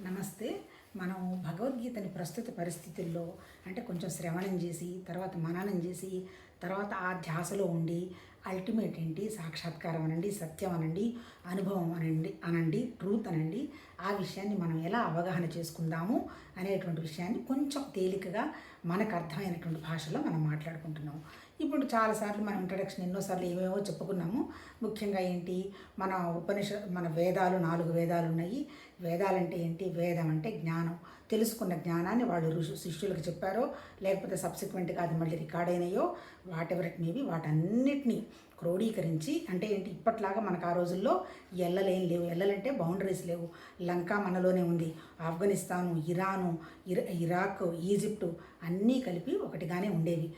నమస్తే. మనం భగవద్గీతని ప్రస్తుత పరిస్థితుల్లో అంటే కొంచెం శ్రవణం చేసి తర్వాత మననం చేసి తర్వాత ఆ ధ్యాసలో ఉండి అల్టిమేట్ ఏంటి? సాక్షాత్కారం అనండి సత్యం అనండి అనుభవం అనండి అనండి ట్రూత్ అనండి. ఆ విషయాన్ని మనం ఎలా అవగాహన చేసుకుందాము అనేటువంటి విషయాన్ని కొంచెం తేలికగా మనకు అర్థమైనటువంటి భాషలో మనం మాట్లాడుకుంటున్నాం ఇప్పుడు చాలాసార్లు మనం ఇంట్రడక్షన్ ఎన్నోసార్లు ఏమేమో చెప్పుకున్నాము. ముఖ్యంగా ఏంటి? మన ఉపనిష మన వేదాలు నాలుగు వేదాలు ఉన్నాయి. వేదాలంటే ఏంటి? వేదం అంటే జ్ఞానం. తెలుసుకున్న జ్ఞానాన్ని వాళ్ళు ఋషు శిష్యులకు చెప్పారో లేకపోతే సబ్సిక్వెంట్గా అది మళ్ళీ రికార్డ్ అయినాయో వాట్ ఎవర్ ఇట్ మేబీ వాటన్నిటినీ క్రోడీకరించి అంటే ఏంటి? ఇప్పట్లాగా మనకు ఆ రోజుల్లో ఎల్లలేం లేవు. ఎల్లలంటే బౌండరీస్ లేవు. లంక మనలోనే ఉంది. ఆఫ్ఘనిస్తాను ఇరాను ఇరా ఇరాక్ ఈజిప్టు అన్నీ కలిపి ఒకటిగానే ఉండేవి.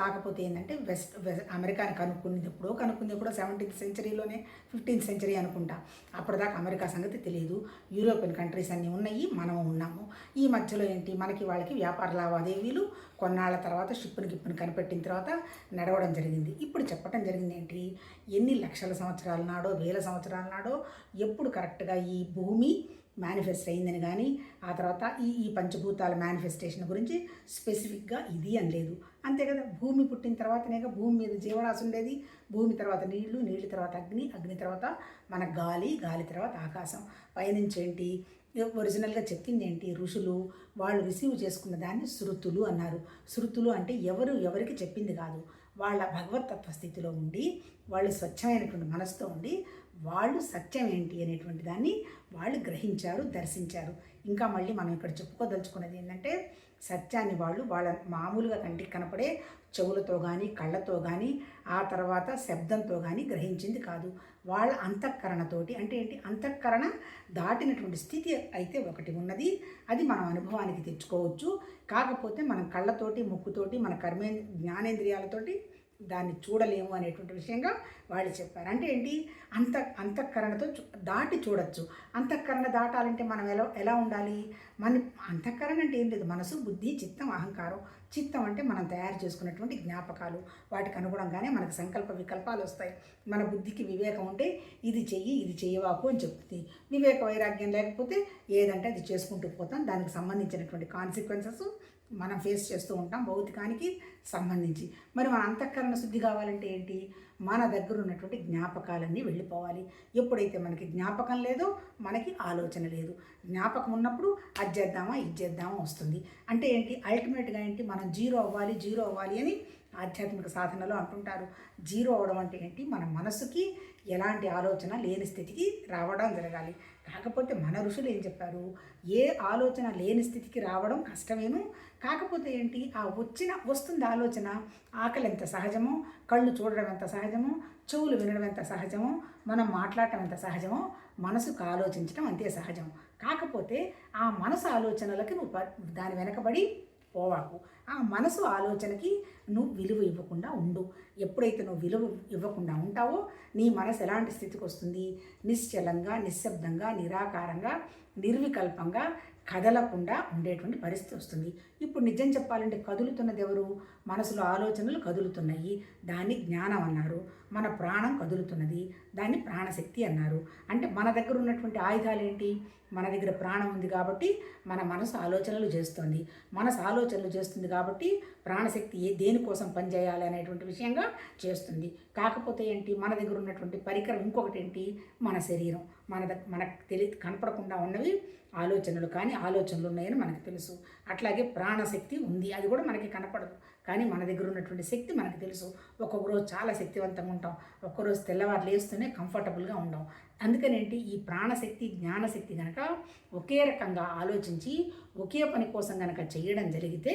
కాకపోతే ఏంటంటే వెస్ట్ అమెరికాని కనుక్కున్నది ఎప్పుడో కనుక్కుంది ఎప్పుడో సెవెంటీన్త్ సెంచరీలోనే ఫిఫ్టీన్త్ సెంచరీ అనుకుంటా. అప్పటిదాకా అమెరికా సంగతి తెలియదు. యూరోపియన్ కంట్రీస్ అన్నీ ఉన్నాయి మనం ఉన్నాము. ఈ మధ్యలో ఏంటి మనకి వాళ్ళకి వ్యాపార లావాదేవీలు కొన్నాళ్ళ తర్వాత షిప్పుని గిప్పుని కనిపెట్టిన తర్వాత నడవడం జరిగింది. ఇప్పుడు చెప్పడం జరిగింది ఏంటి ఎన్ని లక్షల సంవత్సరాల నాడో వేల సంవత్సరాల నాడో ఎప్పుడు కరెక్ట్గా ఈ భూమి మేనిఫెస్ట్ అయిందని కానీ ఆ తర్వాత ఈ ఈ పంచభూతాల మేనిఫెస్టేషన్ గురించి స్పెసిఫిక్గా ఇది అనలేదు. అంతే కదా భూమి పుట్టిన తర్వాతనేగా భూమి మీద జీవరాశి ఉండేది. భూమి తర్వాత నీళ్ళు నీళ్ళ తర్వాత అగ్ని అగ్ని తర్వాత మన గాలి గాలి తర్వాత ఆకాశం. పైనుంచి ఏంటి ఒరిజినల్గా చెప్పింది ఏంటి ఋషులు వాళ్ళు రిసీవ్ చేసుకున్న దాన్ని శృతులు అన్నారు. శృతులు అంటే ఎవరు ఎవరికి చెప్పింది కాదు. వాళ్ళ భగవతత్వ స్థితిలో ఉండి వాళ్ళు స్వచ్ఛమైనటువంటి మనసుతో ఉండి వాళ్ళు సత్యం ఏంటి అనేటువంటి దాన్ని వాళ్ళు గ్రహించారు దర్శించారు. ఇంకా మళ్ళీ మనం ఇక్కడ చెప్పుకోదలుచుకున్నది ఏంటంటే సత్యాన్ని వాళ్ళు వాళ్ళ మామూలుగా కంటికి కనపడే చెవులతో కానీ కళ్ళతో కానీ ఆ తర్వాత శబ్దంతో కానీ గ్రహించింది కాదు. వాళ్ళ అంతఃకరణతోటి అంటే ఏంటి? అంతఃకరణ దాటినటువంటి స్థితి అయితే ఒకటి ఉన్నది. అది మనం అనుభవానికి తెచ్చుకోవచ్చు. కాకపోతే మనం కళ్ళతోటి ముక్కుతోటి మన కర్మే జ్ఞానేంద్రియాలతోటి దాన్ని చూడలేము అనేటువంటి విషయంగా వాళ్ళు చెప్పారు. అంటే ఏంటి? అంత అంతఃకరణతో దాటి చూడొచ్చు. అంతఃకరణ దాటాలంటే మనం ఎలా ఎలా ఉండాలి? మన అంతఃకరణ అంటే ఏం లేదు. మనసు బుద్ధి చిత్తం అహంకారం. చిత్తం అంటే మనం తయారు చేసుకున్నటువంటి జ్ఞాపకాలు. వాటికి అనుగుణంగానే మనకు సంకల్ప వికల్పాలు వస్తాయి. మన బుద్ధికి వివేకం ఉంటే ఇది చెయ్యి ఇది చెయ్యవాకు అని చెప్తుంది. వివేక వైరాగ్యం లేకపోతే ఏదంటే అది చేసుకుంటూ పోతాం. దానికి సంబంధించినటువంటి కాన్సిక్వెన్సెస్ మనం ఫేస్ చేస్తూ ఉంటాం భౌతికానికి సంబంధించి. మరి మన అంతఃకరణ శుద్ధి కావాలంటే ఏంటి? మన దగ్గర ఉన్నటువంటి జ్ఞాపకాలన్నీ వెళ్ళిపోవాలి. ఎప్పుడైతే మనకి జ్ఞాపకం లేదో మనకి ఆలోచన లేదు. జ్ఞాపకం ఉన్నప్పుడు అది చేద్దామా ఇది చేద్దామా వస్తుంది. అంటే ఏంటి? అల్టిమేట్గా ఏంటి? మనం జీరో అవ్వాలి జీరో అవ్వాలి అని ఆధ్యాత్మిక సాధనలో అంటుంటారు. జీరో అవడం అంటే ఏంటి? మన మనసుకి ఎలాంటి ఆలోచన లేని స్థితికి రావడం జరగాలి. కాకపోతే మన ఋషులు ఏం చెప్పారు? ఏ ఆలోచన లేని స్థితికి రావడం కష్టమేను కాకపోతే ఏంటి? ఆ వచ్చిన వస్తుంది ఆలోచన ఆకలి ఎంత సహజమో కళ్ళు చూడడం ఎంత సహజమో చెవులు వినడం ఎంత సహజమో మనం మాట్లాడటం ఎంత సహజమో మనసుకు ఆలోచించడం అంతే సహజం. కాకపోతే ఆ మనసు ఆలోచనలకి నువ్వు ప- దాని వెనకబడి పోవాకు. ఆ మనసు ఆలోచనకి నువ్వు విలువ ఇవ్వకుండా ఉండు. ఎప్పుడైతే నువ్వు విలువ ఇవ్వకుండా ఉంటావో నీ మనసు ఎలాంటి స్థితికి వస్తుంది? నిశ్చలంగా నిశ్శబ్దంగా నిరాకారంగా నిర్వికల్పంగా కదలకుండా ఉండేటువంటి పరిస్థితి వస్తుంది. ఇప్పుడు నిజం చెప్పాలంటే కదులుతున్నది ఎవరు? మనసులో ఆలోచనలు కదులుతున్నాయి. దాన్ని జ్ఞానం అన్నారు. మన ప్రాణం కదులుతున్నది. దాన్ని ప్రాణశక్తి అన్నారు. అంటే మన దగ్గర ఉన్నటువంటి ఆయుధాలు ఏంటి మన దగ్గర ప్రాణం ఉంది కాబట్టి మన మనసు ఆలోచనలు చేస్తుంది. మనసు ఆలోచనలు చేస్తుంది కాబట్టి ప్రాణశక్తి ఏ దేనికోసం పనిచేయాలి అనేటువంటి విషయంగా చేస్తుంది. కాకపోతే ఏంటి? మన దగ్గర ఉన్నటువంటి పరికరం ఇంకొకటి ఏంటి మన శరీరం. మన దగ్గర మనకు తెలి కనపడకుండా ఉన్నవి ఆలోచనలు. కానీ ఆలోచనలు ఉన్నాయని మనకు తెలుసు. అట్లాగే ప్రాణ ప్రాణశక్తి ఉంది. అది కూడా మనకి కనపడదు. కానీ మన దగ్గర ఉన్నటువంటి శక్తి మనకు తెలుసు. ఒక్కొక్క రోజు చాలా శక్తివంతంగా ఉంటాం. ఒక్కరోజు తెల్లవారు లేస్తూనే కంఫర్టబుల్గా ఉండం. అందుకనేంటి ఈ ప్రాణశక్తి జ్ఞానశక్తి కనుక ఒకే రకంగా ఆలోచించి ఒకే పని కోసం కనుక చేయడం జరిగితే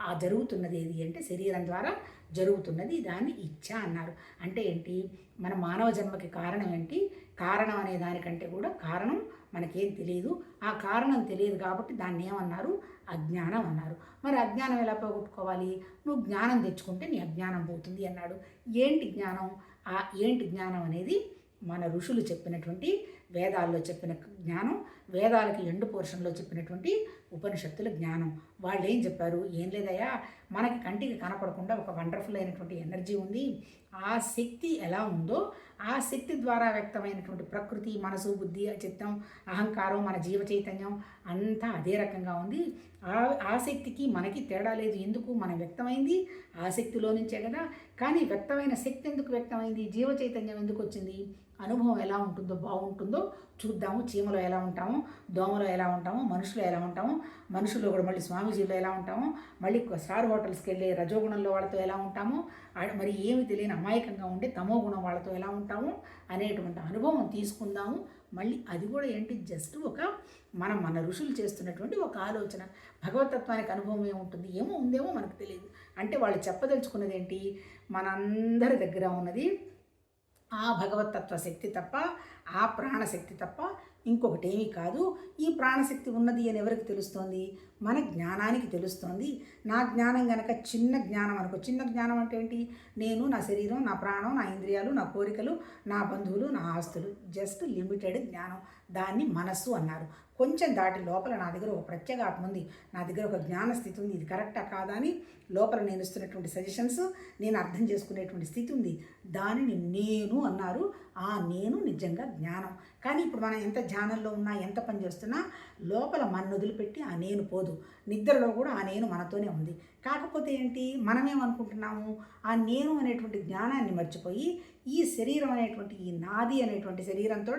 ఆ జరుగుతున్నది ఏది అంటే శరీరం ద్వారా జరుగుతున్నది దాన్ని ఇచ్చ అన్నారు. అంటే ఏంటి? మన మానవ జన్మకి కారణం ఏంటి? కారణం అనే దానికంటే కూడా కారణం మనకేం తెలియదు ఆ కారణం తెలియదు కాబట్టి దాన్ని ఏమన్నారు? అజ్ఞానం అన్నారు. మరి అజ్ఞానం ఎలా పోగొట్టుకోవాలి? నువ్వు జ్ఞానం తెచ్చుకుంటే నీ అజ్ఞానం పోతుంది అన్నాడు. ఏంటి జ్ఞానం? ఆ ఏంటి జ్ఞానం అనేది మన ఋషులు చెప్పినటువంటి వేదాల్లో చెప్పిన జ్ఞానం. వేదాలకి ఎండు పోర్షన్లో చెప్పినటువంటి ఉపనిషత్తుల జ్ఞానం. వాళ్ళు ఏం చెప్పారు? ఏం లేదయ్యా మనకి కంటికి కనపడకుండా ఒక వండర్ఫుల్ అయినటువంటి ఎనర్జీ ఉంది. ఆ శక్తి ఎలా ఉందో ఆ శక్తి ద్వారా వ్యక్తమైనటువంటి ప్రకృతి మనసు బుద్ధి చిత్తం అహంకారం మన జీవ చైతన్యం అంతా అదే రకంగా ఉంది. ఆ ఆ శక్తికి మనకి తేడా లేదు. ఎందుకు? మనం వ్యక్తమైంది ఆ శక్తిలో నుంచే కదా. కానీ వ్యక్తమైన శక్తి ఎందుకు వ్యక్తమైంది? జీవ చైతన్యం ఎందుకు వచ్చింది? అనుభవం ఎలా ఉంటుందో బాగుంటుందో చూద్దాము. చీమలో ఎలా ఉంటాము దోమలో ఎలా ఉంటాము మనుషులు ఎలా ఉంటాము మనుషులు కూడా మళ్ళీ స్వామీజీలో ఎలా ఉంటాము మళ్ళీ స్టార్ హోటల్స్కి వెళ్ళి రజోగుణంలో వాళ్ళతో ఎలా ఉంటాము మరి ఏమి తెలియని అమాయకంగా ఉండే తమో గుణం వాళ్ళతో ఎలా ఉంటాము అనేటువంటి అనుభవం తీసుకుందాము. మళ్ళీ అది కూడా ఏంటి? జస్ట్ ఒక మనం మన ఋషులు చేస్తున్నటువంటి ఒక ఆలోచన. భగవతత్వానికి అనుభవం ఏముంటుంది? ఏమో ఉందేమో మనకు తెలియదు. అంటే వాళ్ళు చెప్పదలుచుకున్నది ఏంటి? మనందరి దగ్గర ఉన్నది ఆ భగవతత్వ శక్తి తప్ప ఆ ప్రాణశక్తి తప్ప ఇంకొకటి ఏమీ కాదు. ఈ ప్రాణశక్తి ఉన్నది అని ఎవరికి తెలుస్తోంది? మన జ్ఞానానికి తెలుస్తోంది. నా జ్ఞానం గనక చిన్న జ్ఞానం అనుకో చిన్న జ్ఞానం అంటే ఏంటి? నేను నా శరీరం నా ప్రాణం నా ఇంద్రియాలు నా కోరికలు నా బంధువులు నా ఆస్తులు జస్ట్ లిమిటెడ్ జ్ఞానం. దాన్ని మనస్సు అన్నారు. కొంచెం దాటి లోపల నా దగ్గర ఒక ప్రత్యేక ఆత్మ ఉంది. నా దగ్గర ఒక జ్ఞాన స్థితి ఉంది. ఇది కరెక్టా కాదా అని లోపల నేను ఇస్తున్నటువంటి సజెషన్స్ నేను అర్థం చేసుకునేటువంటి స్థితి ఉంది. దానిని నేను అన్నారు. ఆ నేను నిజంగా జ్ఞానం. కానీ ఇప్పుడు మనం ఎంత ధ్యానంలో ఉన్నా ఎంత పని చేస్తున్నా లోపల మన వదిలిపెట్టి ఆ నేను పోదు. నిద్రలో కూడా ఆ నేను మనతోనే ఉంది. కాకపోతే ఏంటి? మనమేమనుకుంటున్నాము? ఆ నేను అనేటువంటి జ్ఞానాన్ని మర్చిపోయి ఈ శరీరం అనేటువంటి ఈ నాది అనేటువంటి శరీరంతో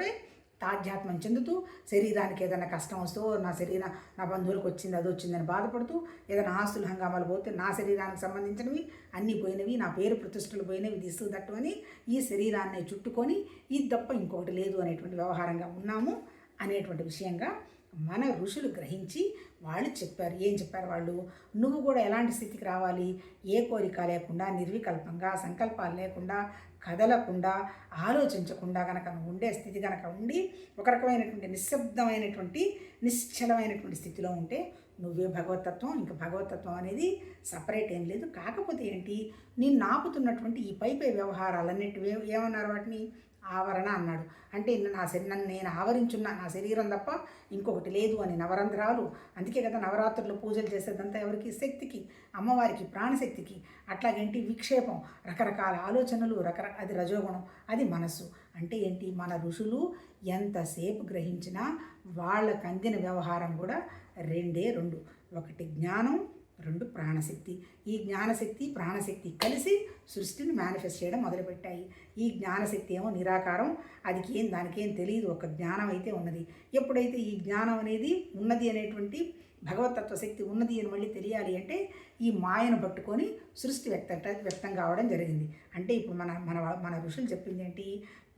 తాధ్యాత్మం చెందుతూ శరీరానికి ఏదైనా కష్టం వస్తూ నా శరీరం నా బంధువులకు వచ్చింది అది వచ్చిందని బాధపడుతూ ఏదైనా ఆస్తులు హంగామాలు పోతే నా శరీరానికి సంబంధించినవి అన్నీ పోయినవి నా పేరు ప్రతిష్టలు పోయినవి దిస్తూ తట్టుకొని అని ఈ శరీరాన్ని చుట్టుకొని ఇది తప్ప ఇంకొకటి లేదు అనేటువంటి వ్యవహారంగా ఉన్నాము అనేటువంటి విషయంగా మన ఋషులు గ్రహించి వాళ్ళు చెప్పారు. ఏం చెప్పారు వాళ్ళు? నువ్వు కూడా ఎలాంటి స్థితికి రావాలి? ఏ కోరిక లేకుండా నిర్వికల్పంగా సంకల్పాలు లేకుండా కదలకుండా ఆలోచించకుండా కనుక నువ్వు ఉండే స్థితి కనుక ఉండి ఒక రకమైనటువంటి నిశ్శబ్దమైనటువంటి నిశ్చలమైనటువంటి స్థితిలో ఉంటే నువ్వే భగవతత్వం. ఇంకా భగవతత్వం అనేది సపరేట్ ఏం లేదు. కాకపోతే ఏంటి? నేను నాపుతున్నటువంటి ఈ పై పై వ్యవహారాలన్నిటి ఏమన్నారు వాటిని? ఆవరణ అన్నాడు. అంటే నా నన్ను నేను ఆవరించున్న నా శరీరం తప్ప ఇంకొకటి లేదు అని నవరంధ్రాలు. అందుకే కదా నవరాత్రులు పూజలు చేసేదంతా ఎవరికి? శక్తికి అమ్మవారికి ప్రాణశక్తికి. అట్లాగేంటి? విక్షేపం. రకరకాల ఆలోచనలు రకరకాల అది రజోగుణం అది మనస్సు. అంటే ఏంటి? మన ఋషులు ఎంతసేపు గ్రహించినా వాళ్ళకు అందిన వ్యవహారం కూడా రెండే రెండు. ఒకటి జ్ఞానం రెండు ప్రాణశక్తి. ఈ జ్ఞానశక్తి ప్రాణశక్తి కలిసి సృష్టిని మేనిఫెస్ట్ చేయడం మొదలుపెట్టాయి. ఈ జ్ఞానశక్తి ఏమో నిరాకారం అదికి ఏం దానికేం తెలియదు ఒక జ్ఞానం అయితే ఉన్నది. ఎప్పుడైతే ఈ జ్ఞానం అనేది ఉన్నది అనేటువంటి భగవతత్వ శక్తి ఉన్నది అని మళ్ళీ తెలియాలి అంటే ఈ మాయను పట్టుకొని సృష్టి వ్యక్త వ్యక్తం కావడం జరిగింది. అంటే ఇప్పుడు మన మన మన ఋషులు చెప్పింది ఏంటి?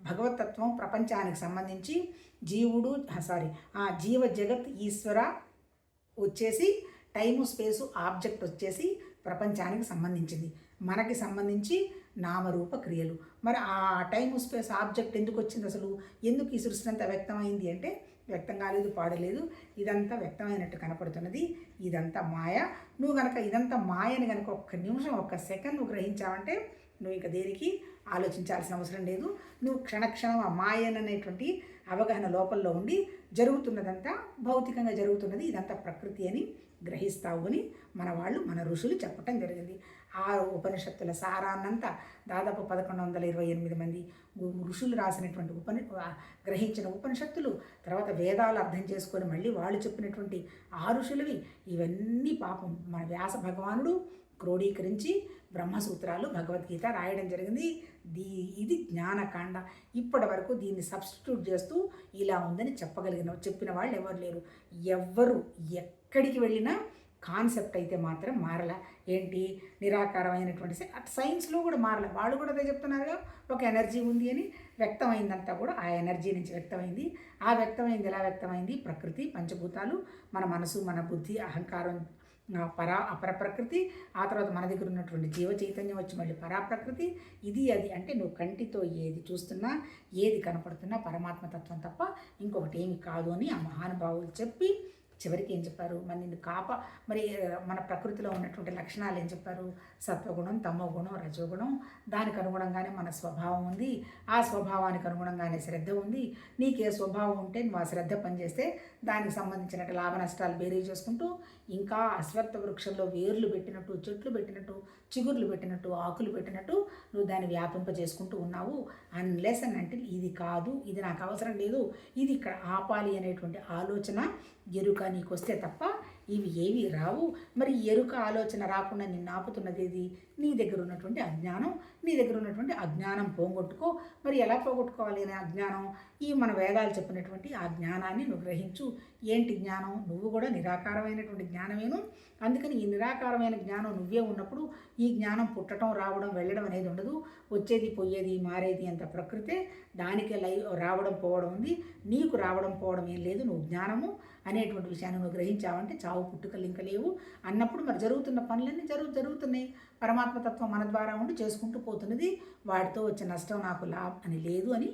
భగవతత్వం ప్రపంచానికి సంబంధించి జీవుడు సారీ ఆ జీవ జగత్ ఈశ్వర వచ్చేసి టైము స్పేసు ఆబ్జెక్ట్ వచ్చేసి ప్రపంచానికి సంబంధించింది. మనకి సంబంధించి నామరూప క్రియలు. మరి ఆ టైము స్పేస్ ఆబ్జెక్ట్ ఎందుకు వచ్చింది అసలు? ఎందుకు ఈ సృష్టి అంతా వ్యక్తమైంది అంటే వ్యక్తం కాలేదు పాడలేదు ఇదంతా వ్యక్తమైనట్టు కనపడుతున్నది. ఇదంతా మాయ. నువ్వు కనుక ఇదంతా మాయని కనుక ఒక్క నిమిషం ఒక్క సెకండ్ నువ్వు గ్రహించావంటే నువ్వు ఇంకా దేనికి ఆలోచించాల్సిన అవసరం లేదు. నువ్వు క్షణక్షణం ఆ మాయననేటువంటి అవగాహన లోపల్లో ఉండి జరుగుతున్నదంతా భౌతికంగా జరుగుతున్నది ఇదంతా ప్రకృతి అని గ్రహిస్తావు అని మన వాళ్ళు మన ఋషులు చెప్పటం జరిగింది. ఆ ఉపనిషత్తుల సారాన్నంతా దాదాపు పదకొండు వందల ఇరవై ఎనిమిది మంది ఋషులు రాసినటువంటి ఉపని గ్రహించిన ఉపనిషత్తులు తర్వాత వేదాలు అర్థం చేసుకొని మళ్ళీ వాళ్ళు చెప్పినటువంటి ఆ ఋషులవి ఇవన్నీ పాపం మన వ్యాస భగవానుడు క్రోడీకరించి బ్రహ్మసూత్రాలు భగవద్గీత రాయడం జరిగింది. దీ ఇది జ్ఞానకాండ. ఇప్పటి వరకు దీన్ని సబ్స్టిట్యూట్ చేస్తూ ఇలా ఉందని చెప్పగలిగిన చెప్పిన వాళ్ళు ఎవరు లేరు. ఎవ్వరు ఎక్కడికి వెళ్ళినా కాన్సెప్ట్ అయితే మాత్రం మారల. ఏంటి? నిరాకారమైనటువంటి సై- అటు సైన్స్లో కూడా మారల. వాళ్ళు కూడా అదే చెప్తున్నారుగా ఒక ఎనర్జీ ఉంది అని వ్యక్తమైందంతా కూడా ఆ ఎనర్జీ నుంచి వ్యక్తమైంది. ఆ వ్యక్తమైంది ఎలా వ్యక్తమైంది? ప్రకృతి పంచభూతాలు మన మనసు మన బుద్ధి అహంకారం పరా అపర ప్రకృతి ఆ తర్వాత మన దగ్గర ఉన్నటువంటి జీవ చైతన్యం వచ్చి మళ్ళీ పరాప్రకృతి. ఇది అది అంటే నువ్వు కంటితో ఏది చూస్తున్నా ఏది కనపడుతున్నా పరమాత్మ తత్వం తప్ప ఇంకొకటి ఏమి కాదు అని ఆ మహానుభావులు చెప్పి చివరికి ఏం చెప్పారు? మరి నిన్ను కాప మరి మన ప్రకృతిలో ఉన్నటువంటి లక్షణాలు ఏం చెప్పారు? సత్వగుణం తమోగుణం రజోగుణం దానికి అనుగుణంగానే మన స్వభావం ఉంది. ఆ స్వభావానికి అనుగుణంగానే శ్రద్ధ ఉంది. నీకే స్వభావం ఉంటే నువ్వు ఆ శ్రద్ధ పనిచేస్తే దానికి సంబంధించిన లాభ నష్టాలు బేరీ చేసుకుంటూ ఇంకా అశ్వత్థ వృక్షంలో వేర్లు పెట్టినట్టు చెట్లు పెట్టినట్టు చిగుర్లు పెట్టినట్టు ఆకులు పెట్టినట్టు నువ్వు దాన్ని వ్యాపింప చేసుకుంటూ ఉన్నావు. అన్లెస్ అని అంటే ఇది కాదు ఇది నాకు అవసరం లేదు ఇది ఇక్కడ ఆపాలి అనేటువంటి ఆలోచన ఎరుక నీకు వస్తే తప్ప ఇవి ఏవి రావు? మరి ఎరుక ఆలోచన రాకుండా నిన్ను ఆపుతున్నది ఏది నీ దగ్గర ఉన్నటువంటి అజ్ఞానం నీ దగ్గర ఉన్నటువంటి అజ్ఞానం పోగొట్టుకో. మరి ఎలా పోగొట్టుకోవాలి అనే అజ్ఞానం? ఈ మన వేదాలు చెప్పినటువంటి ఆ జ్ఞానాన్ని నువ్వు గ్రహించు. ఏంటి జ్ఞానం? నువ్వు కూడా నిరాకారమైనటువంటి జ్ఞానమేను. అందుకని ఈ నిరాకారమైన జ్ఞానం నువ్వే ఉన్నప్పుడు ఈ జ్ఞానం పుట్టడం రావడం వెళ్ళడం అనేది ఉండదు. వచ్చేది పోయేది మారేది అంత ప్రకృతే. దానికే లై రావడం పోవడం ఉంది. నీకు రావడం పోవడం ఏం లేదు. నువ్వు జ్ఞానము. అనేటువంటి విషయాన్ని నువ్వు గ్రహించావంటే చావు పుట్టుకలు ఇంకా లేవు. అన్నప్పుడు మరి జరుగుతున్న పనులన్నీ జరుగు జరుగుతున్నాయి. పరమాత్మతత్వం మన ద్వారా ఉండి చేసుకుంటూ పోతున్నది. వాటితో వచ్చే నష్టం నాకు లాభం అని లేదు అని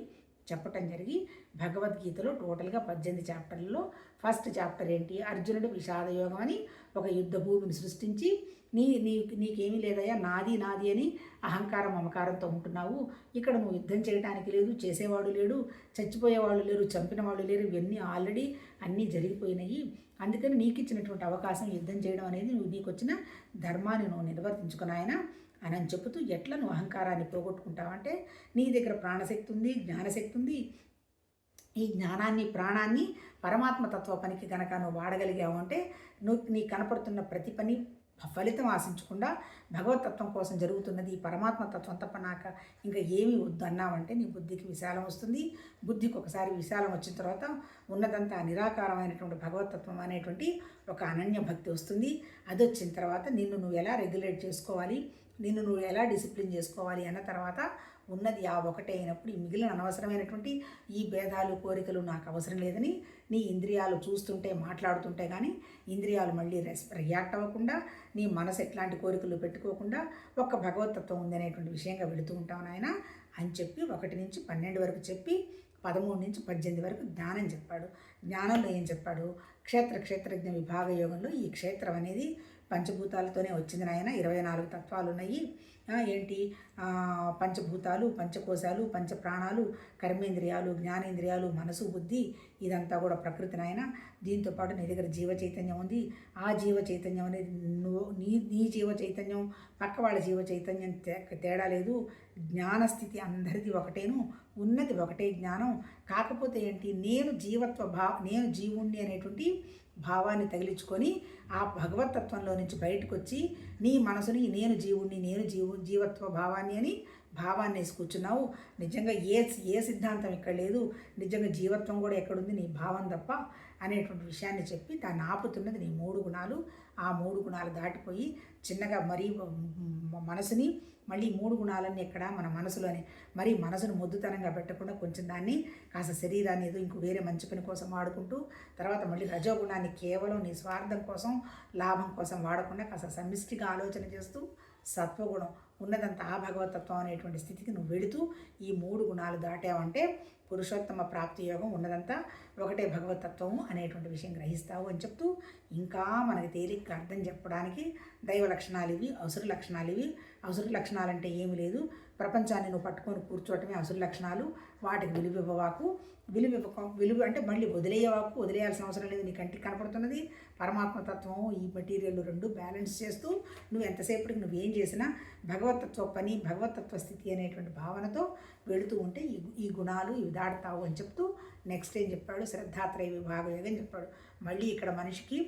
చెప్పటం జరిగి భగవద్గీతలో టోటల్గా పద్దెనిమిది చాప్టర్లలో ఫస్ట్ చాప్టర్ ఏంటి? అర్జునుడు విషాదయోగం అని ఒక యుద్ధ భూమిని సృష్టించి నీ నీ నీకేమీ లేదయ్యా నాది నాది అని అహంకారం మమకారంతో ఉంటున్నావు. ఇక్కడ నువ్వు యుద్ధం చేయడానికి లేదు చేసేవాడు లేడు చచ్చిపోయేవాళ్ళు లేరు చంపిన వాళ్ళు లేరు ఇవన్నీ ఆల్రెడీ అన్నీ జరిగిపోయినాయి. అందుకని నీకు ఇచ్చినటువంటి అవకాశం యుద్ధం చేయడం అనేది నువ్వు నీకు వచ్చిన ధర్మాన్ని నువ్వు నిర్వర్తించుకున్నాయన అని అని చెబుతూ ఎట్లా నువ్వు అహంకారాన్ని పోగొట్టుకుంటావంటే నీ దగ్గర ప్రాణశక్తి ఉంది జ్ఞానశక్తి ఉంది ఈ జ్ఞానాన్ని ప్రాణాన్ని పరమాత్మ తత్వ పనికి కనుక నువ్వు వాడగలిగావు అంటే నువ్వు నీ కనపడుతున్న ప్రతి పని ఫలితం ఆశించకుండా భగవతత్వం కోసం జరుగుతున్నది ఈ పరమాత్మ తత్వం తప్ప నాక ఇంకా ఏమీ వద్దు అన్నావంటే నీ బుద్ధికి విశాలం వస్తుంది. బుద్ధికి ఒకసారి విశాలం వచ్చిన తర్వాత ఉన్నదంతా నిరాకారమైనటువంటి భగవతత్వం అనేటువంటి ఒక అనన్య భక్తి వస్తుంది. అది వచ్చిన తర్వాత నిన్ను నువ్వు ఎలా రెగ్యులేట్ చేసుకోవాలి? నిన్ను నువ్వు ఎలా డిసిప్లిన్ చేసుకోవాలి? అన్న తర్వాత ఉన్నది ఆ ఒకటే అయినప్పుడు ఈ మిగిలిన అనవసరమైనటువంటి ఈ భేదాలు కోరికలు నాకు అవసరం లేదని నీ ఇంద్రియాలు చూస్తుంటే మాట్లాడుతుంటే కానీ ఇంద్రియాలు మళ్ళీ రెస్ రియాక్ట్ అవ్వకుండా నీ మనసు ఎట్లాంటి కోరికలు పెట్టుకోకుండా ఒక్క భగవతత్వం ఉందనేటువంటి విషయంగా వెళుతూ ఉంటావు నాయన అని చెప్పి ఒకటి నుంచి పన్నెండు వరకు చెప్పి పదమూడు నుంచి పద్దెనిమిది వరకు జ్ఞానం చెప్పాడు. జ్ఞానంలో ఏం చెప్పాడు? క్షేత్ర క్షేత్రజ్ఞ విభాగ యోగంలో ఈ క్షేత్రం అనేది పంచభూతాలతోనే వచ్చింది నాయన. ఇరవై నాలుగు తత్వాలు ఉన్నాయి ఏంటి? పంచభూతాలు పంచకోశాలు పంచప్రాణాలు కర్మేంద్రియాలు జ్ఞానేంద్రియాలు మనసు బుద్ధి ఇదంతా కూడా ప్రకృతి నాయన. దీంతో పాటు నీ దగ్గర జీవ చైతన్యం ఉంది. ఆ జీవ చైతన్యం అనేది నువ్వు నీ నీ జీవ చైతన్యం పక్క వాళ్ళ జీవ చైతన్యం తేడా లేదు. జ్ఞానస్థితి అందరిది ఒకటేను. ఉన్నది ఒకటే జ్ఞానం. కాకపోతే ఏంటి? నేను జీవత్వ భావ నేను జీవుణ్ణి అనేటువంటి భావాన్ని తగిలించుకొని ఆ భగవతత్వంలో నుంచి బయటకు వచ్చి నీ మనసుని నేను జీవుణ్ణి నేను జీవు జీవత్వ భావాన్ని అని భావాన్ని వేసి కూర్చున్నావు. నిజంగా ఏ ఏ సిద్ధాంతం ఇక్కడ లేదు. నిజంగా జీవత్వం కూడా ఎక్కడుంది? నీ భావం తప్ప అనేటువంటి విషయాన్ని చెప్పి దాన్ని ఆపుతున్నది నీ మూడు గుణాలు. ఆ మూడు గుణాలు దాటిపోయి చిన్నగా మరీ మనసుని మళ్ళీ మూడు గుణాలన్నీ ఎక్కడ? మన మనసులోనే. మరి మనసును మొద్దుతనంగా పెట్టకుండా కొంచెం దాన్ని కాస్త శరీరాన్ని ఏదో ఇంకో వేరే మంచి పని కోసం వాడుకుంటూ తర్వాత మళ్ళీ రజోగుణాన్ని కేవలం నీ స్వార్థం కోసం లాభం కోసం వాడకుండా కాస్త సమిష్టిగా ఆలోచన చేస్తూ సత్వగుణం ఉన్నదంతా ఆ భగవతత్వం అనేటువంటి స్థితికి నువ్వు వెళుతూ ఈ మూడు గుణాలు దాటావంటే పురుషోత్తమ ప్రాప్తి యోగం ఉన్నదంతా ఒకటే భగవతత్వము అనేటువంటి విషయం గ్రహిస్తావు అని చెప్తూ ఇంకా మనకి తేలిక అర్థం చెప్పడానికి దైవ లక్షణాలు ఇవి అవసర లక్షణాలు ఇవి అసుర లక్షణాలు అంటే ఏమి లేదు. ప్రపంచాన్ని నువ్వు పట్టుకొని కూర్చోవటమే అసుర లక్షణాలు. వాటికి విలువ ఇవ్వవాకు. విలువ విలువ అంటే మళ్ళీ వదిలేయవాకు. వదిలేయాల్సిన అవసరం లేదు. నీ కంటికి కనపడుతున్నది. పరమాత్మతత్వం ఈ మెటీరియల్ రెండు బ్యాలెన్స్ చేస్తూ నువ్వు ఎంతసేపటికి నువ్వేం చేసినా భగవతత్వ పని భగవతత్వ స్థితి అనేటువంటి భావనతో వెళుతూ ఉంటే ఈ ఈ గుణాలు ఇవి దాడతావు అని చెప్తూ నెక్స్ట్ ఏం చెప్పాడు? శ్రద్ధాత్రయ విభాగం చెప్పాడు. మళ్ళీ ఇక్కడ మనిషికి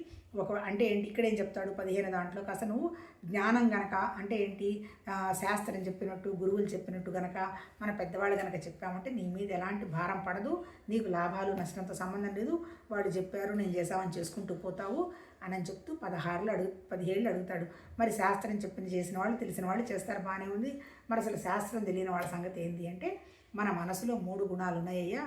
ఒక అంటే ఏంటి? ఇక్కడ ఏం చెప్తాడు? పదిహేను దాంట్లో కాస్త నువ్వు జ్ఞానం గనక అంటే ఏంటి? శాస్త్రం చెప్పినట్టు గురువులు చెప్పినట్టు గనక మన పెద్దవాళ్ళు గనక చెప్పామంటే నీ మీద ఎలాంటి భారం పడదు. నీకు లాభాలు నష్టంతో సంబంధం లేదు. వాడు చెప్పారు నేను చేసామని చేసుకుంటూ పోతావు అని చెప్తూ పదహారులు అడుగు పదిహేళ్ళు అడుగుతాడు. మరి శాస్త్రం చెప్పింది చేసిన వాళ్ళు తెలిసిన వాళ్ళు చేస్తారు బాగానే ఉంది. మరి అసలు శాస్త్రం తెలియని వాళ్ళ సంగతి ఏంటి అంటే మన మనసులో మూడు గుణాలు ఉన్నాయ్యా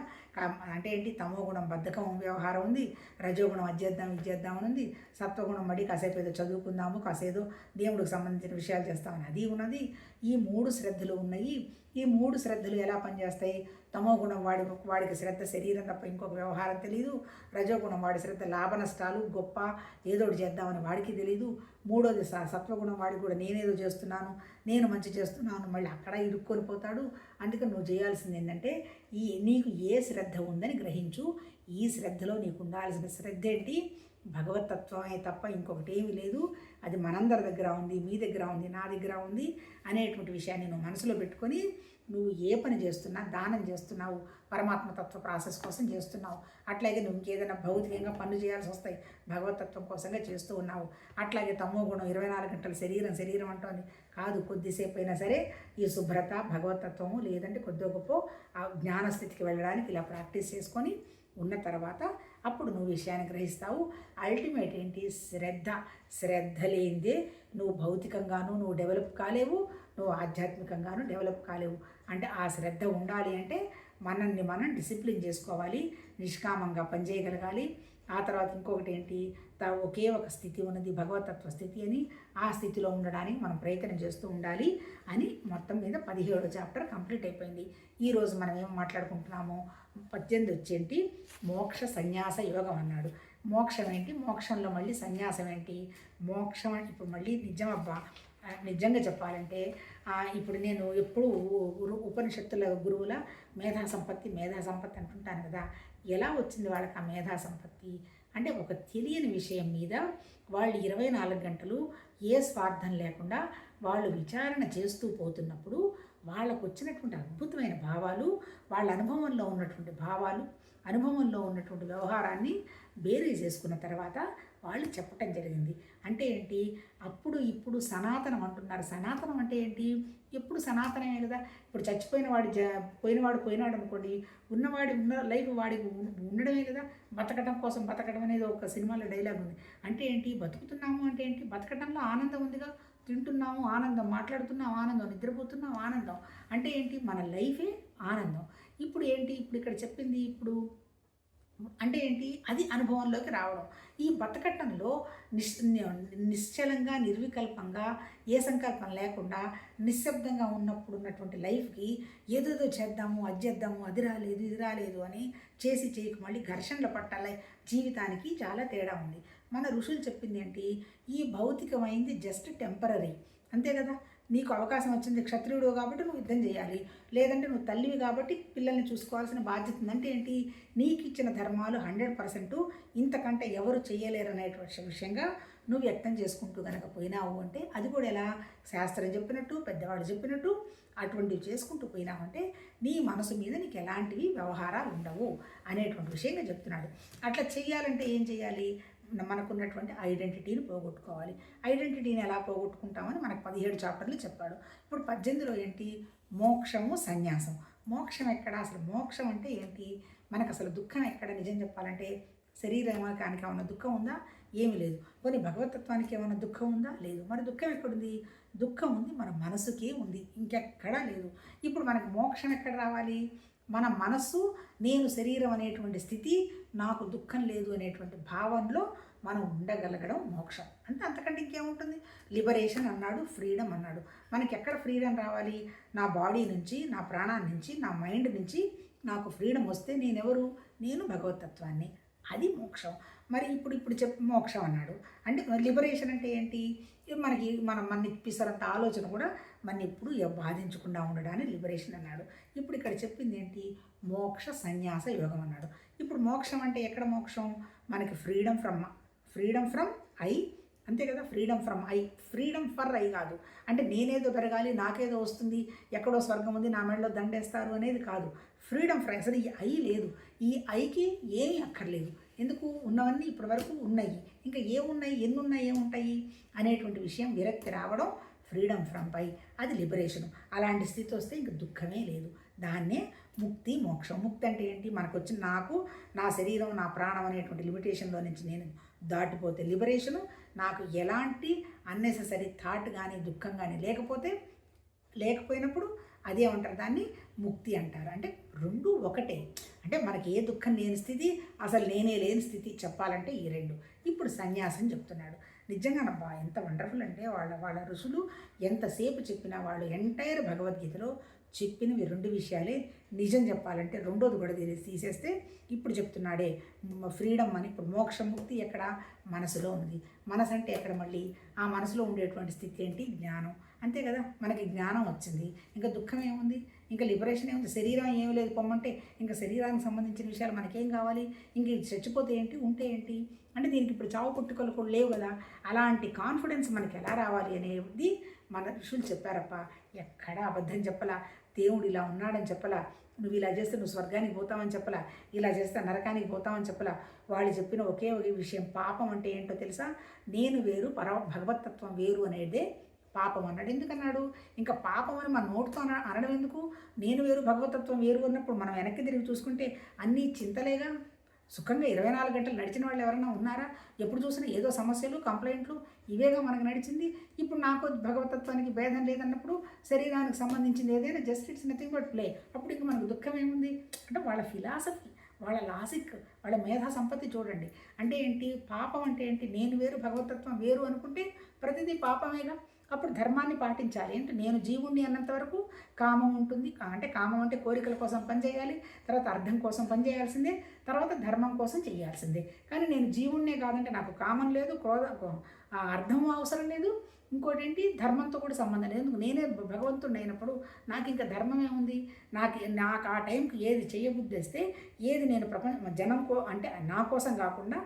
అంటే ఏంటి? తమో గుణం బద్ధకం వ్యవహారం ఉంది. రజోగుణం అధ్యర్థం విద్యేద్దాం అని ఉంది. సత్వగుణం మడి కాసేపు ఏదో చదువుకుందాము కాసేదో దేవుడికి సంబంధించిన విషయాలు చేస్తామని. అది ఉన్నది. ఈ మూడు శ్రద్ధలు ఉన్నాయి. ఈ మూడు శ్రద్ధలు ఎలా పనిచేస్తాయి? తమో గుణం వాడి వాడికి శ్రద్ధ శరీరం తప్ప ఇంకొక వ్యవహారం తెలియదు రజోగుణం వాడి శ్రద్ధ లాభ నష్టాలు గొప్ప ఏదోటి చేద్దామని వాడికి తెలియదు మూడోది సత్వగుణం వాడికి కూడా నేనేదో చేస్తున్నాను నేను మంచి చేస్తున్నాను మళ్ళీ అక్కడ ఇరుక్కొని పోతాడు. అందుకని నువ్వు చేయాల్సింది ఏంటంటే ఈ నీకు ఏ శ్రద్ధ ఉందని గ్రహించు. ఈ శ్రద్ధలో నీకు ఉండాల్సిన శ్రద్ధ ఏంటి? భగవతత్వమే తప్ప ఇంకొకటి ఏమీ లేదు. అది మనందరి దగ్గర ఉంది మీ దగ్గర ఉంది నా దగ్గర ఉంది అనేటువంటి విషయాన్ని నువ్వు మనసులో పెట్టుకొని నువ్వు ఏ పని చేస్తున్నా దానం చేస్తున్నావు పరమాత్మతత్వ ప్రాసెస్ కోసం చేస్తున్నావు. అట్లాగే నువ్వు ఇంకేదైనా భౌతికంగా పనులు చేయాల్సి వస్తాయి భగవతత్వం కోసంగా చేస్తూ ఉన్నావు. అట్లాగే తమో గుణం ఇరవై నాలుగు గంటల శరీరం శరీరం అంటోంది. కాదు కొద్దిసేపు అయినా సరే ఈ శుభ్రత భగవతత్వము లేదంటే కొద్ది గొప్ప ఆ జ్ఞానస్థితికి వెళ్ళడానికి ఇలా ప్రాక్టీస్ చేసుకొని ఉన్న తర్వాత అప్పుడు నువ్వు విషయాన్ని గ్రహిస్తావు. అల్టిమేట్ ఏంటి? శ్రద్ధ. శ్రద్ధ లేనిదే నువ్వు భౌతికంగాను నువ్వు డెవలప్ కాలేవు నువ్వు ఆధ్యాత్మికంగాను డెవలప్ కాలేవు. అంటే ఆ శ్రద్ధ ఉండాలి అంటే మనల్ని మనం డిసిప్లిన్ చేసుకోవాలి నిష్కామంగా పనిచేయగలగాలి. ఆ తర్వాత ఇంకొకటి ఏంటి త ఒకే ఒక స్థితి ఉన్నది భగవతత్వ స్థితి అని ఆ స్థితిలో ఉండడానికి మనం ప్రయత్నం చేస్తూ ఉండాలి అని మొత్తం మీద పదిహేడో చాప్టర్ కంప్లీట్ అయిపోయింది. ఈరోజు మనం ఏం మాట్లాడుకుంటున్నాము? పద్దెనిమిది వచ్చేంటి? మోక్ష సన్యాస యోగం అన్నాడు. మోక్షం ఏంటి? మోక్షంలో మళ్ళీ సన్యాసం ఏంటి? మోక్షం అంటే ఇప్పుడు మళ్ళీ నిజం అబ్బా నిజంగా చెప్పాలంటే ఇప్పుడు నేను ఎప్పుడు ఉపనిషత్తుల గురువుల మేధా సంపత్తి మేధా సంపత్తి అంటుంటాను కదా. ఎలా వచ్చింది వాళ్ళకి ఆ మేధా సంపత్తి? అంటే ఒక తెలియని విషయం మీద వాళ్ళు ఇరవై నాలుగు గంటలు ఏ స్వార్థం లేకుండా వాళ్ళు విచారణ చేస్తూ పోతున్నప్పుడు వాళ్ళకు వచ్చినటువంటి అద్భుతమైన భావాలు వాళ్ళ అనుభవంలో ఉన్నటువంటి భావాలు అనుభవంలో ఉన్నటువంటి వ్యవహారాన్ని బేరీ చేసుకున్న తర్వాత వాళ్ళు చెప్పటం జరిగింది. అంటే ఏంటి? అప్పుడు ఇప్పుడు సనాతనం అంటున్నారు. సనాతనం అంటే ఏంటి? ఎప్పుడు సనాతనమే కదా. ఇప్పుడు చచ్చిపోయిన వాడి జ పోయినవాడు పోయినాడు అనుకోండి ఉన్నవాడి ఉన్న లైఫ్ వాడికి ఉండడమే కదా. బతకడం కోసం బతకడం అనేది ఒక సినిమాలో డైలాగ్ ఉంది. అంటే ఏంటి? బతుకుతున్నాము అంటే ఏంటి? బతకడంలో ఆనందం ఉందిగా. తింటున్నాము ఆనందం. మాట్లాడుతున్నాం ఆనందం. నిద్రపోతున్నాం ఆనందం. అంటే ఏంటి? మన లైఫే ఆనందం. ఇప్పుడు ఏంటి? ఇప్పుడు ఇక్కడ చెప్పింది ఇప్పుడు అంటే ఏంటి? అది అనుభవంలోకి రావడం. ఈ బతకటంలో నిశ్ నిశ్చలంగా నిర్వికల్పంగా ఏ సంకల్పం లేకుండా నిశ్శబ్దంగా ఉన్నప్పుడు ఉన్నటువంటి లైఫ్కి ఏదేదో చేద్దాము అది చేద్దాము అది రాలేదు ఇది రాలేదు అని చేసి చేయక మళ్ళీ ఘర్షణలు పట్టాలి జీవితానికి చాలా తేడా ఉంది. మన ఋషులు చెప్పింది ఏంటి? ఈ భౌతికమైంది జస్ట్ టెంపరీ అంతే కదా? నీకు అవకాశం వచ్చింది క్షత్రియుడు కాబట్టి నువ్వు యుద్ధం చేయాలి. లేదంటే నువ్వు తల్లివి కాబట్టి పిల్లల్ని చూసుకోవాల్సిన బాధ్యత ఉందంటే ఏంటి నీకు ఇచ్చిన ధర్మాలు హండ్రెడ్ పర్సెంట్ ఇంతకంటే ఎవరు చేయలేరు అనేటువంటి విషయంగా నువ్వు వ్యక్తం చేసుకుంటూ కనుక పోయినావు అంటే అది కూడా ఎలా? శాస్త్రం చెప్పినట్టు పెద్దవాడు చెప్పినట్టు అటువంటివి చేసుకుంటూ పోయినావంటే నీ మనసు మీద నీకు ఎలాంటివి వ్యవహారాలు ఉండవు అనేటువంటి విషయంగా చెప్తున్నాడు. అట్లా చేయాలంటే ఏం చేయాలి మనకున్నటువంటి ఐడెంటిటీని పోగొట్టుకోవాలి. ఐడెంటిటీని ఎలా పోగొట్టుకుంటామని మనకు పదిహేడు చాప్టర్లు చెప్పాడు. ఇప్పుడు పద్దెనిమిదిలో ఏంటి? మోక్షము సన్యాసం. మోక్షం ఎక్కడ? అసలు మోక్షం అంటే ఏంటి? మనకు అసలు దుఃఖం ఎక్కడ? నిజం చెప్పాలంటే శరీరానికి ఏమైనా దుఃఖం ఉందా? ఏమీ లేదు. పోనీ భగవతత్వానికి ఏమైనా దుఃఖం ఉందా? లేదు. మరి దుఃఖం ఎక్కడుంది? దుఃఖం ఉంది మన మనసుకే ఉంది. ఇంకెక్కడా లేదు. ఇప్పుడు మనకు మోక్షం ఎక్కడ రావాలి? మన మనస్సు నేను శరీరం అనేటువంటి స్థితి నాకు దుఃఖం లేదు అనేటువంటి భావనలో మనం ఉండగలగడం మోక్షం. అంటే అంతకంటే ఇంకేముంటుంది? లిబరేషన్ అన్నాడు ఫ్రీడమ్ అన్నాడు. మనకి ఎక్కడ ఫ్రీడమ్ రావాలి? నా బాడీ నుంచి నా ప్రాణాన్ని నుంచి నా మైండ్ నుంచి నాకు ఫ్రీడమ్ వస్తే నేనెవరు? నేను భగవతత్వాన్ని. అది మోక్షం. మరి ఇప్పుడు ఇప్పుడు చెప్ మోక్షం అన్నాడు. అంటే లిబరేషన్ అంటే ఏంటి? మనకి మనం మన ఇప్పిస్తారంత ఆలోచన కూడా మన ఎప్పుడు బాధించకుండా ఉండడాన్ని లిబరేషన్ అన్నాడు. ఇప్పుడు ఇక్కడ చెప్పింది ఏంటి? మోక్ష సన్యాస యోగం అన్నాడు. ఇప్పుడు మోక్షం అంటే ఎక్కడ మోక్షం? మనకి freedom from freedom from I అంతే కదా? Freedom from I. Freedom for I కాదు. అంటే నేనేదో పెరగాలి నాకేదో వస్తుంది ఎక్కడో స్వర్గం ఉంది నా మెడలో దండేస్తారు అనేది కాదు. ఫ్రీడమ్ ఫ్రై అసలు ఈ ఐ లేదు. ఈ ఐకి ఏమీ అక్కర్లేదు. ఎందుకు? ఉన్నవన్నీ ఇప్పటి వరకు ఉన్నాయి. ఇంకా ఏమున్నాయి ఎన్ని ఉన్నాయి? ఏముంటాయి? అనేటువంటి విషయం విరక్తి రావడం ఫ్రీడమ్ ఫ్రమ్ పై. అది లిబరేషన్ అలాంటి స్థితి వస్తే ఇంక దుఃఖమే లేదు. దాన్నే ముక్తి మోక్షం. ముక్తి అంటే ఏంటి? మనకు వచ్చిన నాకు నా శరీరం నా ప్రాణం అనేటువంటి లిమిటేషన్లో నుంచి నేను దాటిపోతే లిబరేషను నాకు ఎలాంటి అన్నెసెసరీ థాట్ కానీ దుఃఖం కానీ లేకపోతే లేకపోయినప్పుడు అదేమంటారు దాన్ని ముక్తి అంటారు. అంటే రెండు ఒకటే. అంటే మనకి ఏ దుఃఖం లేని స్థితి అసలు నేనే లేని స్థితి చెప్పాలంటే ఈ రెండు. ఇప్పుడు సన్యాసం చెప్తున్నాడు. నిజంగానబ్బా ఎంత వండర్ఫుల్ అంటే వాళ్ళ వాళ్ళ ఋషులు ఎంతసేపు చెప్పినా వాళ్ళు ఎంటైర్ భగవద్గీతలో చెప్పినవి రెండు విషయాలే నిజం చెప్పాలంటే రెండోది కూడా తీసి తీసేస్తే ఇప్పుడు చెప్తున్నాడే ఫ్రీడమ్ అని ఇప్పుడు మోక్షముక్తి ఎక్కడ? మనసులో ఉంది. మనసు అంటే ఎక్కడ మళ్ళీ? ఆ మనసులో ఉండేటువంటి స్థితి ఏంటి? జ్ఞానం. అంతే కదా? మనకి జ్ఞానం వచ్చింది. ఇంకా దుఃఖం ఏముంది? ఇంకా లిబరేషన్ ఏముంది? శరీరం ఏమి లేదు పొమ్మంటే ఇంకా శరీరానికి సంబంధించిన విషయాలు మనకేం కావాలి? ఇంక ఇది చచ్చిపోతే ఏంటి? ఉంటే ఏంటి? అంటే దీనికి ఇప్పుడు చావు పుట్టుకలు కూడా లేవు కదా. అలాంటి కాన్ఫిడెన్స్ మనకి ఎలా రావాలి అనేది మన ఋషులు చెప్పారప్ప. ఎక్కడా అబద్ధం చెప్పలా. దేవుడు ఇలా ఉన్నాడని చెప్పలా. నువ్వు ఇలా చేస్తే నువ్వు స్వర్గానికి పోతావని చెప్పలా. ఇలా చేస్తే నరకానికి పోతావని చెప్పలా. వాళ్ళు చెప్పిన ఒకే ఒక విషయం పాపం అంటే ఏంటో తెలుసా? నేను వేరు పర భగవతత్వం వేరు అనేదే పాపం అన్నాడు. ఎందుకన్నాడు? ఇంకా పాపం అని మన నోటితో అన- అనడం ఎందుకు? నేను వేరు భగవతత్వం వేరు అన్నప్పుడు మనం వెనక్కి తిరిగి చూసుకుంటే అన్నీ చింతలేగా? సుఖంగా ఇరవై నాలుగు గంటలు నడిచిన వాళ్ళు ఎవరైనా ఉన్నారా? ఎప్పుడు చూసినా ఏదో సమస్యలు కంప్లైంట్లు ఇవేగా మనకు నడిచింది. ఇప్పుడు నాకు భగవతత్వానికి భేదం లేదన్నప్పుడు శరీరానికి సంబంధించింది ఏదైనా just it's nothing but play అప్పుడు ఇంక మనకు దుఃఖం ఏముంది? అంటే వాళ్ళ ఫిలాసఫీ వాళ్ళ లాజిక్ వాళ్ళ మేధా సంపత్తి చూడండి. అంటే ఏంటి? పాపం అంటే ఏంటి? నేను వేరు భగవతత్వం వేరు అనుకుంటే ప్రతిదీ పాపమేగా? అప్పుడు ధర్మాన్ని పాటించాలి. అంటే నేను జీవుణ్ణి అన్నంత వరకు కామం ఉంటుంది. కా- అంటే కామం అంటే కోరికల కోసం పనిచేయాలి తర్వాత అర్థం కోసం పనిచేయాల్సిందే తర్వాత ధర్మం కోసం చేయాల్సిందే. కానీ నేను జీవుణ్ణే కాదంటే నాకు కామం లేదు క్రోధ అర్థం అవసరం లేదు. ఇంకోటి ఏంటి? ధర్మంతో కూడా సంబంధం లేదు. ఎందుకు? నేనే భగవంతుడు అయినప్పుడు నాకు ఇంకా ధర్మమే ఉంది. నాకు నాకు ఆ టైంకి ఏది చేయబుద్ధిస్తే ఏది నేను ప్రపంచ జనం కో అంటే నా కోసం కాకుండా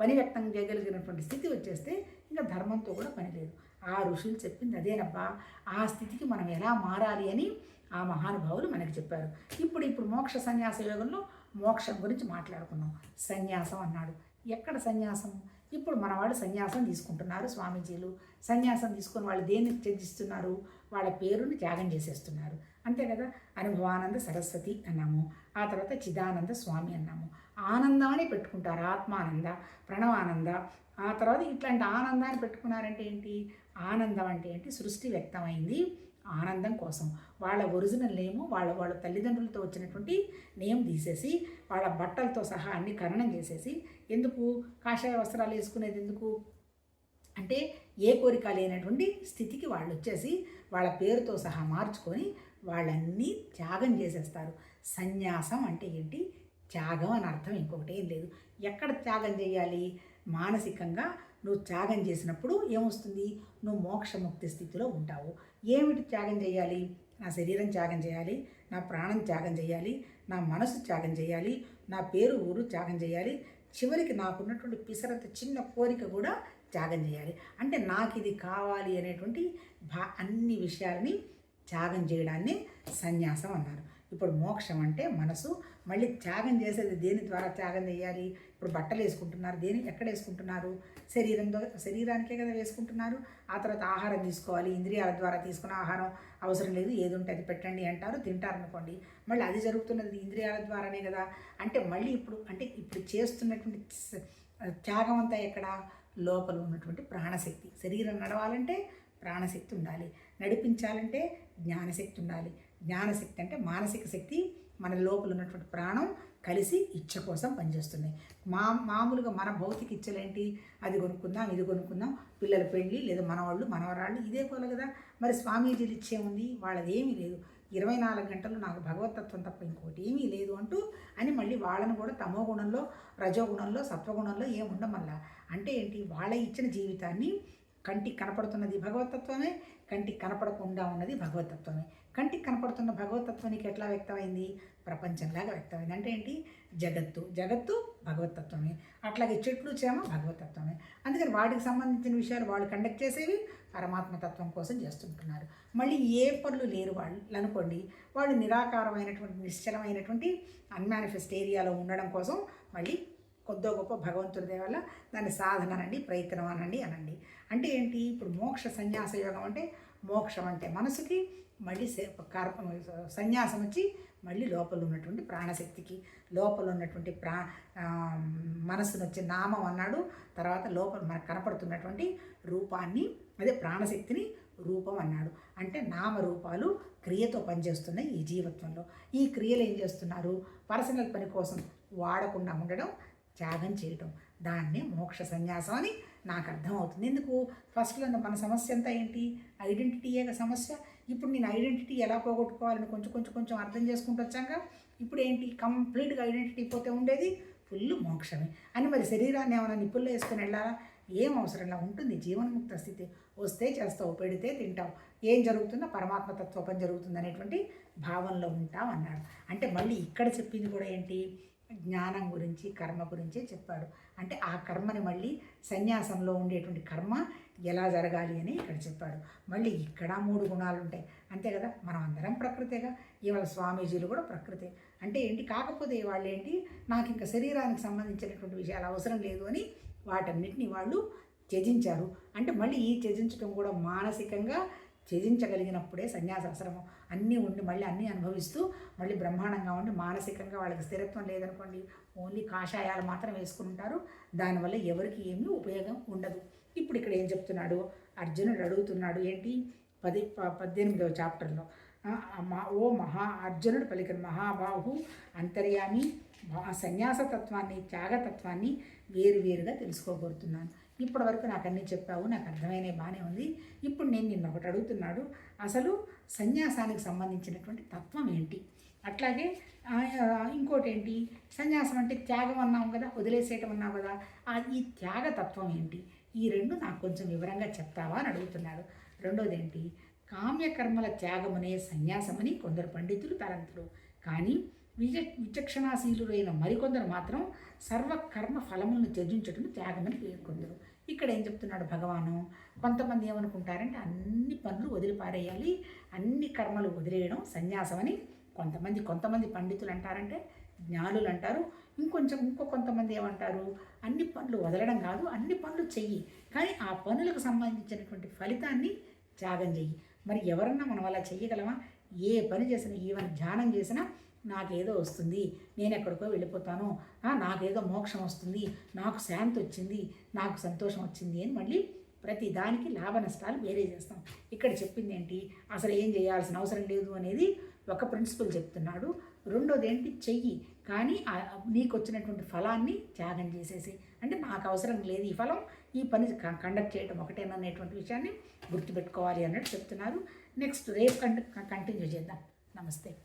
పని వ్యక్తం చేయగలిగినటువంటి స్థితి వచ్చేస్తే ఇంకా ధర్మంతో కూడా పని లేదు. ఆ ఋషులు చెప్పింది అదేనబ్బా ఆ స్థితికి మనం ఎలా మారాలి అని ఆ మహానుభావులు మనకి చెప్పారు. ఇప్పుడు ఇప్పుడు మోక్ష సన్యాస యోగంలో మోక్షం గురించి మాట్లాడుకున్నాం. సన్యాసం అన్నాడు. ఎక్కడ సన్యాసం? ఇప్పుడు మన వాళ్ళు సన్యాసం తీసుకుంటున్నారు స్వామీజీలు. సన్యాసం తీసుకొని వాళ్ళు దేన్ని త్యజిస్తున్నారు? వాళ్ళ పేరుని త్యాగం చేసేస్తున్నారు. అంతే కదా? అనుభవానంద సరస్వతి అన్నాము. ఆ తర్వాత చిదానంద స్వామి అన్నాము. ఆనందం అని పెట్టుకుంటారు. ఆత్మానంద ప్రణవానంద ఆ తర్వాత ఇట్లాంటి ఆనందాన్ని పెట్టుకున్నారంటే ఏంటి? ఆనందం అంటే ఏంటి? సృష్టి వ్యక్తమైంది. ఆనందం కోసం. వాళ్ళ ఒరిజినల్ నేము వాళ్ళ వాళ్ళ తల్లిదండ్రులతో వచ్చినటువంటి నేమ్ తీసేసి వాళ్ళ బట్టలతో సహా అన్ని కరణం చేసేసి ఎందుకు? కాషాయ వస్త్రాలు వేసుకునేది ఎందుకు? అంటే ఏ కోరిక లేనటువంటి స్థితికి వాళ్ళు వచ్చేసి వాళ్ళ పేరుతో సహా మార్చుకొని వాళ్ళన్నీ త్యాగం చేసేస్తారు. సన్యాసం అంటే ఏంటి? త్యాగం అని అర్థం ఇంకొకటి ఏం లేదు. ఎక్కడ త్యాగం చేయాలి? మానసికంగా నువ్వు త్యాగం చేసినప్పుడు ఏమొస్తుంది? నువ్వు మోక్షముక్తి స్థితిలో ఉంటావు. ఏమిటి త్యాగం చేయాలి? నా శరీరం త్యాగం చేయాలి నా ప్రాణం త్యాగం చేయాలి నా మనసు త్యాగం చేయాలి నా పేరు ఊరు త్యాగం చేయాలి చివరికి నాకున్నటువంటి పిసరంత చిన్న కోరిక కూడా త్యాగం చేయాలి. అంటే నాకు ఇది కావాలి అనేటువంటి భా అన్ని విషయాలని త్యాగం చేయడాన్ని సన్యాసం అన్నారు. ఇప్పుడు మోక్షం అంటే మనసు. మళ్ళీ త్యాగం చేసేది దేని ద్వారా త్యాగం చేయాలి? ఇప్పుడు బట్టలు వేసుకుంటున్నారు దేని ఎక్కడ వేసుకుంటున్నారు? శరీరంతో శరీరానికే కదా వేసుకుంటున్నారు. ఆ తర్వాత ఆహారం తీసుకోవాలి ఇంద్రియాల ద్వారా తీసుకున్న ఆహారం అవసరం లేదు ఏది ఉంటే అది పెట్టండి అంటారు తింటారు అనుకోండి మళ్ళీ అది జరుగుతున్నది ఇంద్రియాల ద్వారానే కదా. అంటే మళ్ళీ ఇప్పుడు అంటే ఇప్పుడు చేస్తున్నటువంటి త్యాగం అంతా ఎక్కడ? లోపల ఉన్నటువంటి ప్రాణశక్తి. శరీరం నడవాలంటే ప్రాణశక్తి ఉండాలి. నడిపించాలంటే జ్ఞానశక్తి ఉండాలి. జ్ఞానశక్తి అంటే మానసిక శక్తి మన లోపల ఉన్నటువంటి ప్రాణం కలిసి ఇచ్చ కోసం పనిచేస్తున్నాయి మా మామూలుగా మన భౌతిక ఇచ్చలేంటి? అది కొనుక్కుందాం ఇది కొనుక్కుందాం పిల్లల పెళ్ళి లేదా మనవాళ్ళు మనవరాళ్ళు ఇదే పోలే కదా. మరి స్వామీజీలు ఇచ్చే ఉంది వాళ్ళది ఏమీ లేదు. ఇరవై నాలుగు గంటలు నాకు భగవతత్వం తప్ప ఇంకోటి ఏమీ లేదు అంటూ అని మళ్ళీ వాళ్ళని కూడా తమో గుణంలో రజోగుణంలో సత్వగుణంలో ఏముండం ఉండమల్లా. అంటే ఏంటి? వాళ్ళ ఇచ్చిన జీవితాన్ని కంటికి కనపడుతున్నది భగవతత్వమే కంటికి కనపడకుండా ఉన్నది భగవతత్వమే. కంటికి కనపడుతున్న భగవతత్వం నీకు ఎట్లా వ్యక్తమైంది? ప్రపంచంలాగా వ్యక్తమైంది. అంటే ఏంటి? జగత్తు. జగత్తు భగవతత్వమే. అట్లాగే చెట్లు చేమ భగవతత్వమే. అందుకని వాటికి సంబంధించిన విషయాలు వాళ్ళు కండక్ట్ చేసేవి పరమాత్మతత్వం కోసం చేస్తుంటున్నారు. మళ్ళీ ఏ పనులు లేరు వాళ్ళు అనుకోండి. వాళ్ళు నిరాకారమైనటువంటి నిశ్చలమైనటువంటి అన్మానిఫెస్ట్ ఏరియాలో ఉండడం కోసం మళ్ళీ కొద్దో గొప్ప భగవంతుడి దయ వల్ల దాన్ని సాధన అనండి ప్రయత్నం అనండి అనండి. అంటే ఏంటి? ఇప్పుడు మోక్ష సన్యాస యోగం అంటే మోక్షం అంటే మనసుకి మళ్ళీ సే- కర్మ సన్యాసం వచ్చి మళ్ళీ లోపల ఉన్నటువంటి ప్రాణశక్తికి లోపల ఉన్నటువంటి ప్రా మనస్సును వచ్చే నామం అన్నాడు. తర్వాత లోపల మనకు కనపడుతున్నటువంటి రూపాన్ని అదే ప్రాణశక్తిని రూపం అన్నాడు. అంటే నామరూపాలు క్రియతో పనిచేస్తున్నాయి ఈ జీవత్వంలో. ఈ క్రియలు ఏం చేస్తున్నారు? పర్సనల్ పని కోసం వాడకుండా ఉండడం త్యాగం చేయటం. దాన్నే మోక్ష సన్యాసం అని నాకు అర్థమవుతుంది. ఎందుకు? ఫస్ట్లో మన సమస్య అంతా ఏంటి? ఐడెంటిటీయే సమస్య? ఇప్పుడు నేను ఐడెంటిటీ ఎలా పోగొట్టుకోవాలని కొంచెం కొంచెం కొంచెం అర్థం చేసుకుంటూ వచ్చాక ఇప్పుడు ఏంటి? కంప్లీట్గా ఐడెంటిటీ పోతే ఉండేది ఫుల్ మోక్షమే. అని మరి శరీరాన్ని ఏమైనా నిప్పుల్లో వేసుకొని వెళ్ళాలా? ఏం అవసరంలా ఉంటుంది జీవన్ముక్త స్థితి. వస్తే చేస్తావు పెడితే తింటావు. ఏం జరుగుతుందో పరమాత్మ తత్వపం జరుగుతుంది అనేటువంటి భావనలో ఉంటావు అన్నాడు. అంటే మళ్ళీ ఇక్కడ చెప్పింది కూడా ఏంటి? జ్ఞానం గురించి కర్మ గురించే చెప్పాడు. అంటే ఆ కర్మని మళ్ళీ సన్యాసంలో ఉండేటువంటి కర్మ ఎలా జరగాలి అని ఇక్కడ చెప్పాడు. మళ్ళీ ఇక్కడ మూడు గుణాలు ఉంటాయి. అంతే కదా? మనం అందరం ప్రకృతేగా ఇవాళ స్వామీజీలు కూడా ప్రకృతే. అంటే ఏంటి? కాకపోతే వాళ్ళు ఏంటి? నాకు ఇంకా శరీరానికి సంబంధించినటువంటి విషయాలు అవసరం లేదు అని వాటన్నిటిని వాళ్ళు త్యజించారు. అంటే మళ్ళీ ఈ త్యజించడం కూడా మానసికంగా త్యజించగలిగినప్పుడే సన్యాసాశ్రమం అన్నీ ఉండి మళ్ళీ అన్నీ అనుభవిస్తూ మళ్ళీ బ్రహ్మాండంగా ఉండి మానసికంగా వాళ్ళకి స్థిరత్వం లేదనుకోండి ఓన్లీ కాషాయాలు మాత్రం వేసుకుంటారు. దానివల్ల ఎవరికి ఏమీ ఉపయోగం ఉండదు. ఇప్పుడు ఇక్కడ ఏం చెప్తున్నాడు? అర్జునుడు అడుగుతున్నాడు ఏంటి? పది ప- పద్దెనిమిదవ చాప్టర్లో. మా ఓ మహా అర్జునుడు పలికిన మహాబాహు అంతర్యామి సన్యాస సన్యాసతత్వాన్ని త్యాగతత్వాన్ని వేరువేరుగా తెలుసుకోబోతున్నాను. ఇప్పటి వరకు నాకు అన్నీ చెప్పావు నాకు అర్థమైన బాగానే ఉంది. ఇప్పుడు నేను నిన్న ఒకటి అడుగుతున్నాడు అసలు సన్యాసానికి సంబంధించినటువంటి తత్వం ఏంటి? అట్లాగే ఇంకోటి ఏంటి? సన్యాసం అంటే త్యాగం అన్నాం కదా వదిలేసేయటం అన్నాం కదా ఈ త్యాగతత్వం ఏంటి? ఈ రెండు నాకు కొంచెం వివరంగా చెప్తావా అని అడుగుతున్నాడు. రెండోది ఏంటి కామ్యకర్మల త్యాగమనే సన్యాసమని కొందరు పండితులు తలంతులు. కానీ విజ విచక్షణాశీలురైన మరికొందరు మాత్రం సర్వకర్మ ఫలములను త్యజించటం త్యాగమని పేర్కొందరు. ఇక్కడ ఏం చెప్తున్నాడు భగవాను? కొంతమంది ఏమనుకుంటారంటే అన్ని పనులు వదిలిపారేయాలి అన్ని కర్మలు వదిలేయడం సన్యాసమని కొంతమంది కొంతమంది పండితులు అంటారంటే జ్ఞానులు అంటారు ఇంకొంచెం ఇంకో కొంతమంది ఏమంటారు అన్ని పనులు వదలడం కాదు అన్ని పనులు చెయ్యి. కానీ ఆ పనులకు సంబంధించినటువంటి ఫలితాన్ని త్యాగం చెయ్యి. మరి ఎవరన్నా మనం అలా చెయ్యగలమా? ఏ పని చేసినా ఈవెన్ ధ్యానం చేసినా నాకేదో వస్తుంది. నేను ఎక్కడికో వెళ్ళిపోతాను. నాకేదో మోక్షం వస్తుంది. నాకు శాంతి వచ్చింది. నాకు సంతోషం వచ్చింది అని మళ్ళీ ప్రతి దానికి లాభ నష్టాలు వేరే చేస్తాం. ఇక్కడ చెప్పింది ఏంటి? అసలు ఏం చేయాల్సిన అవసరం లేదు అనేది ఒక ప్రిన్సిపల్ చెప్తున్నాడు. రెండోది ఏంటి? చెయ్యి. కానీ నీకు వచ్చినటువంటి ఫలాన్ని త్యాగం చేసేసి అంటే నాకు అవసరం లేదు ఈ ఫలం ఈ పని క- కండక్ట్ చేయడం ఒకటేననేటువంటి విషయాన్ని గుర్తుపెట్టుకోవాలి అన్నట్టు చెప్తున్నారు. నెక్స్ట్ రేపు కంట కంటిన్యూ చేద్దాం. నమస్తే.